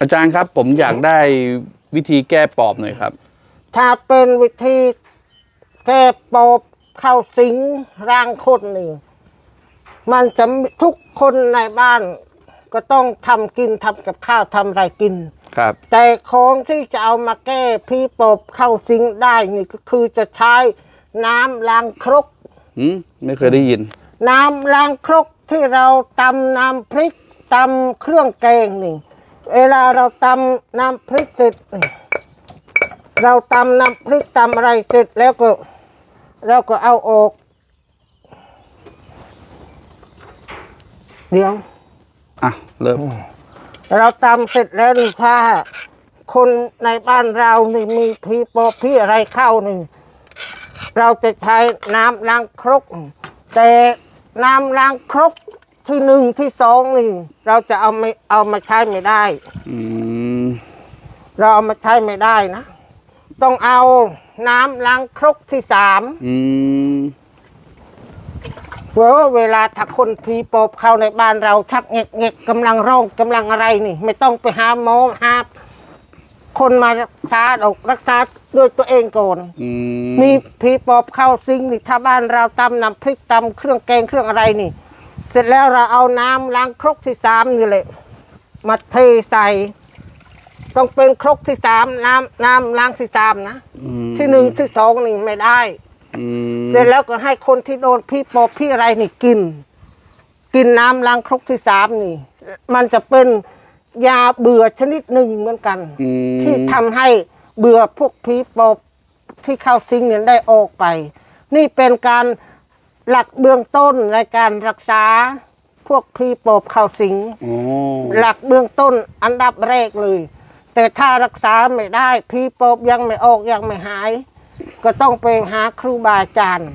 อาจารย์ครับ ผมอยากได้วิธีแก้ปอบหน่อยครับ ถ้าเป็นวิธีแก้ปอบเข้าสิงร่างคนนี่ มันจะมีทุกคนในบ้าน ก็ต้องทำกินทำกับข้าวทำอะไรกิน ครับ แต่ของที่จะเอามาแก้พี่ปอบเข้าสิงได้นี่ก็คือจะใช้น้ำล้างครก อืมไม่เคยได้ยิน น้ำล้างครกที่เราตำน้ำพริกตำเครื่องแกงนี่ เวลาเราตำน้ำพริกเสร็จ เราตำน้ำพริกตำอะไรเสร็จแล้วก็เราก็เอาออก เดี๋ยว อะ เริ่ม เราตำเสร็จแล้วนี่ถ้า คนในบ้านเรานี่มีผีปอบผีอะไรเข้านี่เราจะใช้น้ำล้างครก แต่น้ำล้างครก ที่หนึ่งที่สองนี่ เราจะเอาไม่เอามาใช้ไม่ได้ อืมเราเอามาใช้ไม่ได้นะ ต้องเอาน้ำล้างครกที่สามอืมเว้อเวลาถ้าคนผีปอบเข้าในบ้านเราชักเงกเงกกำลังร้องกำลังอะไรนี่ ไม่ต้องไปหาหมอหาคนมารักษาดอกรักษาด้วยตัวเองก่อน อืมมีผีปอบเข้าซิงนี่ถ้าบ้านเราตำน้ำพริกตำเครื่องแกงเครื่องอะไรนี่ เสร็จแล้วเราเอาน้ำล้างครกที่สามนี่แหละมาเทใส่ ต้องเป็นครกที่สามน้ำน้ำล้างที่สามนะอืมที่หนึ่งที่สองนี่ไม่ได้ อืมเสร็จแล้วก็ให้คนที่โดนพี่ปอบพี่อะไรนี่กิน กินน้ำล้างครกที่สามนี่ มันจะเป็นยาเบื่อชนิดหนึ่งเหมือนกัน อืมที่ทำให้เบื่อพวกผีปอบที่เข้าสิงเนี่ยได้ออกไป นี่เป็นการ หลักเบื้องต้นในการรักษาพวกผีปอบเข้าสิง โอ้หลักเบื้องต้นอันดับแรกเลย แต่ถ้ารักษาไม่ได้ผีปอบยังไม่ออกยังไม่หาย ก็ต้องไปหาครูบาอาจารย์